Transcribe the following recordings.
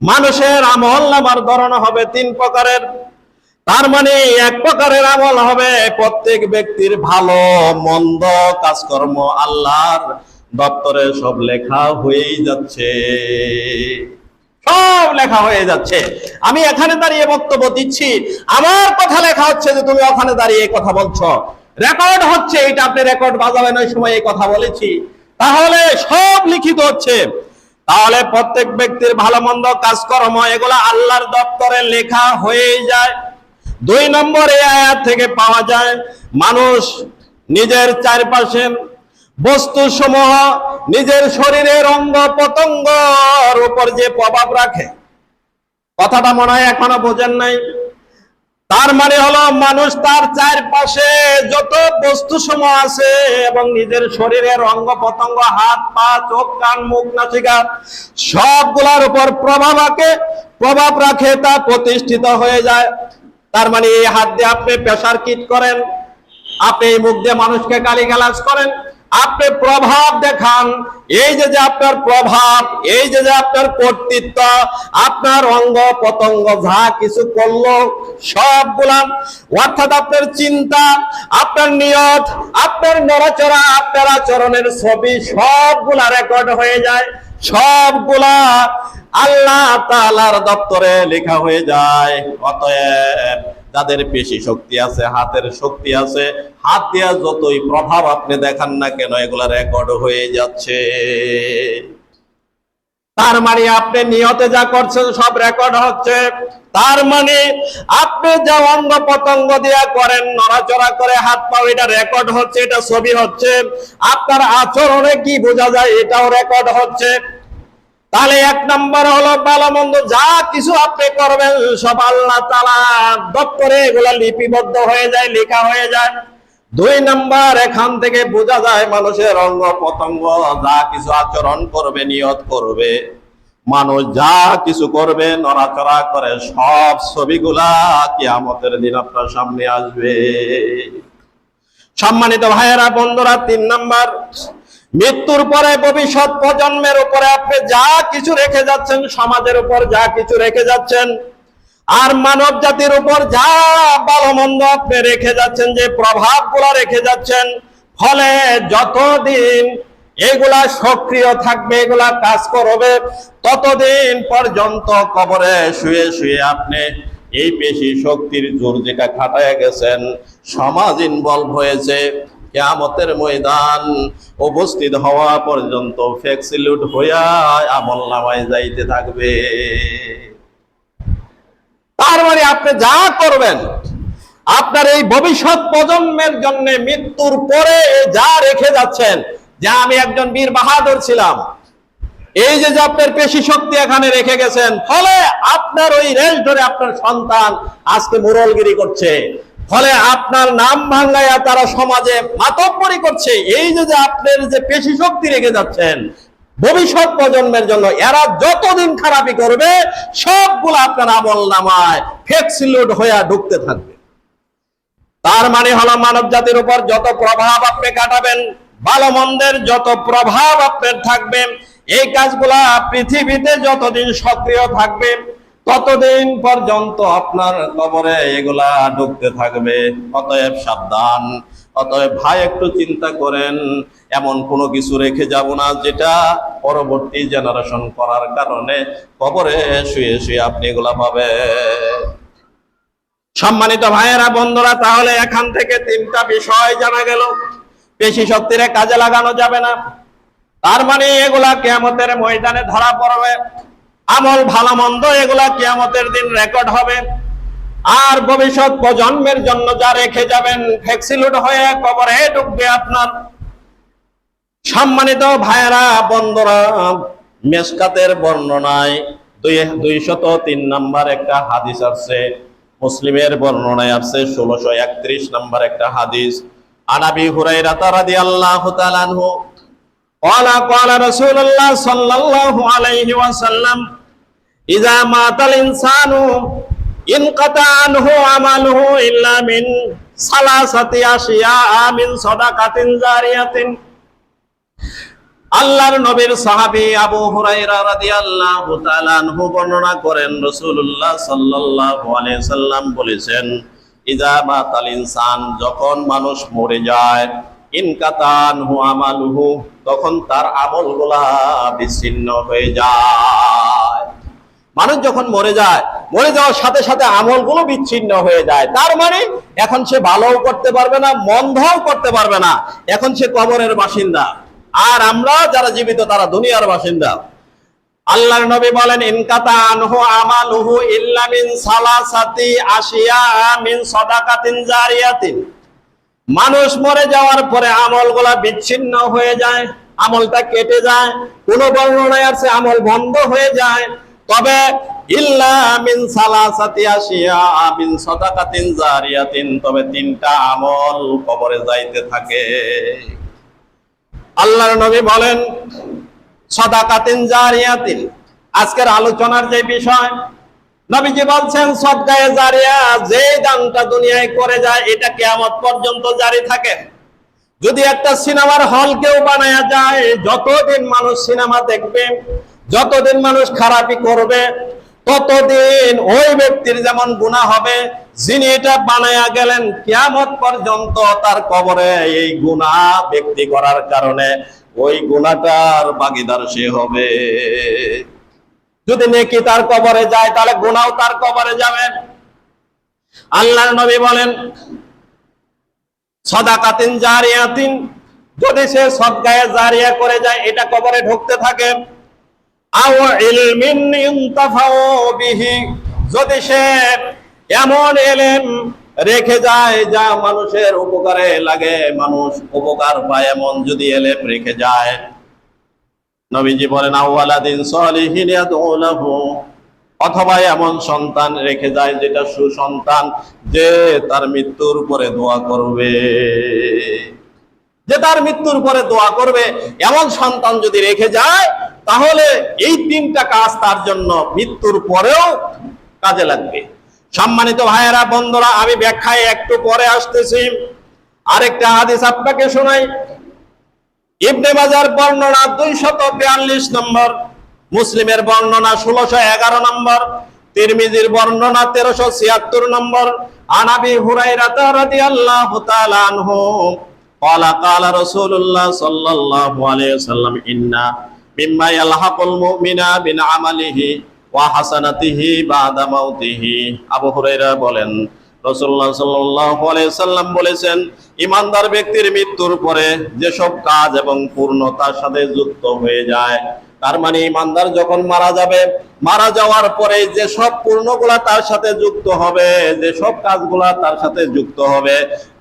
মানুষের আমল নামার ধরন হবে তিন প্রকারের। তার মানে এক প্রকারের আমল হবে প্রত্যেক ব্যক্তির ভালো, মন্দ কাজকর্ম আল্লাহর দপ্তরে সব লেখা হয়েই যাচ্ছে। সব লেখা হয়ে যাচ্ছে। আমি এখানে দাঁড়িয়ে বক্তব্য দিচ্ছি। আমার কথা লেখা হচ্ছে যে তুমি ওখানে দাঁড়িয়ে কথা বলছো। রেকর্ড হচ্ছে, এটা আপনি রেকর্ড বাজাবেন ওই সময় এই কথা বলেছি। তাহলে সব লিখিত হচ্ছে। তাহলে প্রত্যেক ব্যক্তির ভালো মন্দ কাজকর্ম, এগুলো আল্লাহর দপ্তরে লেখা হয়ে যায়। দুই নম্বর এই আয়াত থেকে পাওয়া যায়, মানুষ নিজের চারপাশে বস্তু সমূহ নিজের শরীরের অঙ্গ পতঙ্গর উপর যে প্রভাব রাখে। কথাটা মনে হয় এখনও বোঝেন নাই। তার মানে হলো মানুষ তার চারপাশে যত বস্তু সমূহ আছে এবং নিজের শরীরের অঙ্গ প্রত্যঙ্গ, হাত, পা, চোখ, কান, মুখ, নাসিকা, সবগুলার উপর প্রভাব রাখে প্রভাব রাখে তা প্রতিষ্ঠিত হয়ে যায়। তার মানে এই হাত দিয়ে আপনি প্রেশার কিট করেন, আপনি এই মুখ দিয়ে মানুষকে গালি গালিগালাজ করেন আপনি প্রভাব দেখান। এই যে যে আপনার প্রভাব, এই যে যে আপনার কর্তৃত্ব, আপনার অঙ্গ পতঙ্গ যা কিছু করল, সবগুলা, অর্থাৎ আপনার চিন্তা, আপনার নিয়ত, আপনার নড়াচড়া, আপনার আচরণের ছবি, সবগুলা রেকর্ড হয়ে যায়, সবগুলা আল্লাহ তাআলার দপ্তরে লেখা হয়ে যায়। অতএব যাদের পেশি শক্তি আছে? হাতের শক্তি আছে? হাত দিয়া যতই প্রভাব আপনি দেখান না কেন, এগুলা রেকর্ড হয়ে যাচ্ছে। তার মানে আপনি নিয়তে যা করছেন, সব রেকর্ড হচ্ছে। তার মানে আপনি যা অঙ্গ পতঙ্গ দিয়া করেন, নড়াচড়া করে হাত পাও, এটা রেকর্ড হচ্ছে, এটা ছবি হচ্ছে। আপনার আচরণে কি বোঝা যায়, এটাও রেকর্ড হচ্ছে। তাহলে এক নম্বর হলো ভালো মন্দ, যা কিছু আপনি করবেন, সব আল্লাহ তালা দপ্তরে এগুলা লিপিবদ্ধ হয়ে যায়, লেখা হয়ে যায়। দুই নাম্বার, এখান থেকে বোঝা যায় মানুষের অঙ্গ পতঙ্গ যা কিছু আচরণ করবে, নিয়ত করবে। মানুষ যা কিছু করবে, নড়াচড়া করে, সব ছবিগুলা কিয়ামতের দিন আপনার সামনে আসবে। সম্মানিত ভাইয়েরা, বন্ধুরা, তিন নাম্বার মৃত্যুর পরে ভবিষ্যৎ প্রজন্মের উপরে আপনি যা কিছু রেখে যাচ্ছেন, সমাজের উপর যা কিছু রেখে যাচ্ছেন, আর মানব জাতির উপর যা ভালো মন্দ আপনি রেখে যাচ্ছেন, যে প্রভাব রেখে যাচ্ছেন, ফলে যতদিন এগুলা সক্রিয় থাকবে, এগুলা কাজ করবে, ততদিন পর্যন্ত কবরে শুয়ে শুয়ে আপনি এই পেশি শক্তির জোর যেটা খাটায় গেছেন, সমাজ ইনভলভ হয়েছে কেয়ামতের ময়দান উপস্থিত হওয়া পর্যন্ত ফ্যাক্সিলুট হইয়া আমল নামায় যাইতে থাকবে। তার মানে আপনি যা করবেন, আপনার এই ভবিষ্যৎ প্রজন্মের জন্য মৃত্যুর পরে যা রেখে যাচ্ছেন, যে আমি একজন বীর বাহাদুর ছিলাম, এই যে আপনার পেশি শক্তি এখানে রেখে গেছেন, ফলে আপনার ওই রেল ধরে আপনার সন্তান আজকে মুরলগিরি করছে। ফলে আপনার নাম ভাঙ্গাইয়া তারা সমাজে মাতব্বরি করছে। এই যে আপনার যে পেশি শক্তি রেখে যাচ্ছেন, ভবিষ্যৎ প্রজন্মের জন্য এরা যতদিন খারাপি করবে, সবগুলো আপনার আমল নামায় ফেক্সিলোড হইয়া ঢুকতে থাকবে। তার মানে হলো মানব জাতির উপর যত প্রভাব আপনি কাটাবেন, ভালো মন্দের যত প্রভাব আপনার থাকবে, এই কাজগুলা পৃথিবীতে যতদিন সক্রিয় থাকবে ততদিন পর্যন্ত আপনার কবরে এগুলা ঢুকতে থাকবে। অতএব সাবধান, অতএব ভাই একটু চিন্তা করেন, এমন কোনো কিছু রেখে যাব না যেটা পরবর্তী জেনারেশন করার কারণে কবরে শুয়ে শুয়ে আপনি এগুলা পাবেন। সম্মানিত ভাইয়েরা, বন্ধুরা, তাহলে এখান থেকে তিনটা বিষয় জানা গেল। পেশি শক্তিরে কাজে লাগানো যাবে না। তার মানে এগুলা কেয়ামতের ময়দানে ধরা পড়বে। আমল ভালো মন্দ, এগুলা কেয়ামতের দিন রেকর্ড হবে। আর ভবিষ্যৎ প্রজন্মের জন্য যা রেখে যাবেন ফ্যাক্সিলুট হয়ে কবরে ঢুকবে আপনার। সম্মানিত ভাইয়েরা, বন্ধুরা, মেসকাতের বর্ণনায় দুই দুইশত তিন নাম্বার একটা হাদিস আছে মুসলিমের বর্ণনায় আছে ষোলোশো একত্রিশ নাম্বার একটা হাদিস। আনাবি হুরাইরা রাদিয়াল্লাহু তাআলা আনহু قال قال رسول الله صلى الله عليه وسلم إذا مات الإنسان انقطع عنه عمله إلا من ثلاثة أشياء من صدقة جارية আল্লাহর নবীর সাহাবী আবু হুরায়রা রাদিয়াল্লাহু তাআলা আনহু বর্ণনা করেন রাসূলুল্লাহ সাল্লাল্লাহু আলাইহি সাল্লাম বলেছেন ইজা মাতাল ইনসান যখন মানুষ মরে যায় ইনকাতান হু আমালুহু, তখন তার আমলগুলা বিচ্ছিন্ন হয়ে যায়। মানুষ যখন মরে যায়, মরে যাওয়ার সাথে সাথে আমলগুলো বিচ্ছিন্ন হয়ে যায়। তার মানে এখন সে ভালোও করতে পারবে না, মন্দও করতে পারবে না। এখন সে কবরের বাসিন্দা। আর আমরা যারা জীবিত, তারা দুনিয়ার বাসিন্দা। আল্লাহর নবী বলেন ইনকাতা আনহু আমালুহু ইল্লা মিন সালাসাতি আশিয়া মিন সাদাকাতিন জারিয়াতিন। মানুষ মরে যাওয়ার পরে আমলগুলা বিচ্ছিন্ন হয়ে যায়, আমলটা কেটে যায়, কোন বর্ণনায় আছে আমল বন্ধ হয়ে যায়। তবে তবে তিনটা আমল কবরে যাইতে থাকে। আল্লাহর নবী বলেন, সদাকাতিন জারিয়াতিন। আজকের আলোচনার যে বিষয় নবীজি বলছেন সদকায়ে জারিয়া যে দানটা দুনিয়ায় করে যায়, এটা কিয়ামত পর্যন্ত জারি থাকে। যদি একটা সিনেমার হল কেউ বানায়া যায়, যতদিন মানুষ সিনেমা দেখবে, যতদিন মানুষ খারাপি করবে, ততদিন ওই ব্যক্তির যেমন গুনাহ হবে, যিনি এটা বানায়া গেলেন, কিয়ামত পর্যন্ত তার কবরে এই গুনাহ ব্যক্তি করার কারণে ওই গুনাহটার ভাগিদার সে হবে। যদি নেকি তার কবরে যায়, তাহলে গুনাও তার কবরে যাবে। আল্লাহর নবী বলেন, সদাকাতিন জারিয়াতিন। যদি সে সদগায়ে জারিয়া করে যায়, এটা কবরে ঢুকতে থাকে। আও ইলমিন ইনতাফাউ বিহি। যদি সে এমন এলেম রেখে যায়, যা মানুষের উপকারে লাগে, মানুষ উপকার পায়, এমন যদি এলেম রেখে যায়। নবীজি বলেন ইয়াদউলাহু। অথবা এমন সন্তান রেখে যায় যেটা সুসন্তান যে তার মৃত্যুর পরে দোয়া করবে। যে তার মৃত্যুর পরে দোয়া করবে, এমন সন্তান যদি রেখে যায়, তাহলে এই তিনটা কাজ তার জন্য মৃত্যুর পরেও কাজে লাগবে। সম্মানিত ভাইয়েরা, বন্ধুরা, আমি ব্যাখ্যায় একটু পরে আসতেছি। আরেকটা হাদিস আপনাকে শোনাই। ইবনে মাজার বর্ণনা দুইশত বিয়াল্লিশ নম্বর, মুসলিমের বর্ণনা ষোলোশো এগারো নম্বর, তিরমিজির বর্ণনা তেরোশো ছিয়াত্তর নম্বর আনাবি হুরাই রাদিয়াল্লাহু তাআলা আনহু, ক্বালা ক্বালা রাসূলুল্লাহ সাল্লাল্লাহু আলাইহি ওয়াসাল্লাম, ইন্না মিম্মা ইয়ালহাকুল মুমিনা বিন আমালিহি ওয়া হাসানাতিহি বাদা মাউতিহি। আবু হুরাইরা বলেন সাল্লাম বলেছেন, ইমানদার ব্যক্তির মৃত্যুর পরে যেসব কাজ এবং পূর্ণতার সাথে যুক্ত হয়ে যায়, তার মানে ইমানদার যখন মারা যাবে, মারা যাওয়ার পরে যে সব পূর্ণগুলা তার সাথে যুক্ত হবে যে সব কাজগুলা তার সাথে যুক্ত হবে,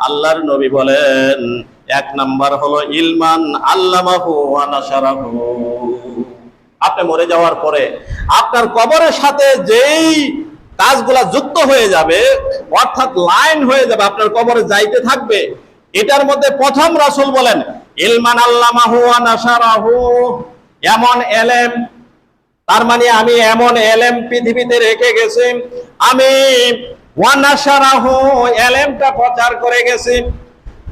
আল্লাহর নবী বলেন, এক নাম্বার হলো ইলমান আল্লামাহু আপনি মরে যাওয়ার পরে আপনার কবরের সাথে যেই কাজগুলা যুক্ত হয়ে যাবে, অর্থাৎ লাইন হয়ে যাবে, আপনার কবরে যাইতে থাকবে। এটার মধ্যে প্রথম রাসূল বলেন, ইলমান আল্লামাহু এমন এলেম, তার মানে আমি এমন এলেম পৃথিবীতে রেখে গেছি, আমি এলেমটা প্রচার করে গেছি।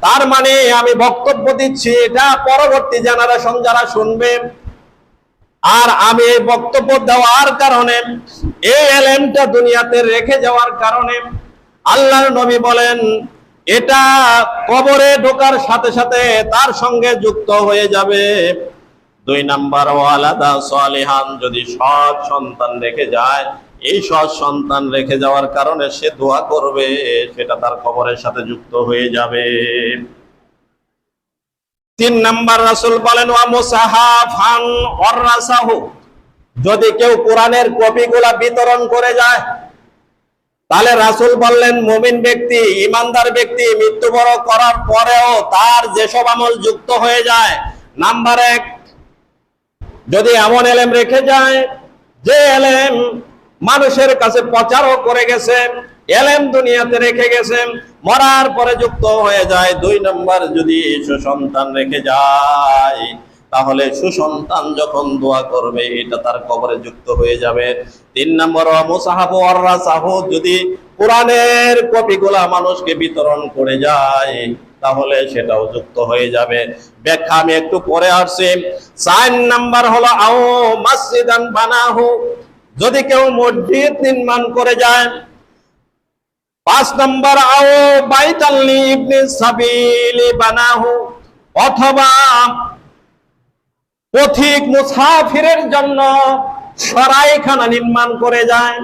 তার মানে আমি বক্তব্য দিচ্ছি, এটা পরবর্তী জেনারেশন যারা শুনবে আর আমি এই বক্তব্য দেওয়ার কারণে, এই এলেমটা দুনিয়াতে রেখে যাওয়ার কারণে আল্লাহর নবী বলেন, এটা কবরে ঢোকার সাথে সাথে তার সঙ্গে যুক্ত হয়ে যাবে। দুই নাম্বার, ওয়ালাদা সালিহান, যদি সৎ সন্তান রেখে যায়, এই সৎ সন্তান রেখে যাওয়ার কারণে সে দোয়া করবে, সেটা তার কবরের সাথে যুক্ত হয়ে যাবে। তিন নাম্বার রাসূল বলেন যদি কেউ কোরআনের কপিগুলা বিতরণ করে যায়, তাহলে রাসূল বললেন, মুমিন ব্যক্তি ইমানদার ব্যক্তি মৃত্যুবরণ করার পরেও তার যেসব আমল যুক্ত হয়ে যায়, নাম্বার এক, যদি এমন এলেম রেখে যায়, যে এলেম মানুষের কাছে প্রচারও করে গেছে এলেম দুনিয়াতে রেখে গেছেন, মরার পরে যুক্ত হয়ে যায়। দুই নম্বর যদি সুসন্তান রেখে যায়, তাহলে সুসন্তান যখন দোয়া করবে, এটা তার কবরে যুক্ত হয়ে যাবে। তিন নম্বর যদি কোরআনের কপিগুলা মানুষকে বিতরণ করে যায়, তাহলে সেটাও যুক্ত হয়ে যাবে। ব্যাখ্যা আমি একটু পরে আসছি। চার নাম্বার হলো, আও মসজিদান বানাহু। যদি কেউ মসজিদ নির্মাণ করে যায় পাঁচ নম্বর আও বাইতাল্লি ইবনে সাবিলি বানাহু, অথবা পথিক মুসাফিরের জন্য সরাইখানা নির্মাণ করে যায়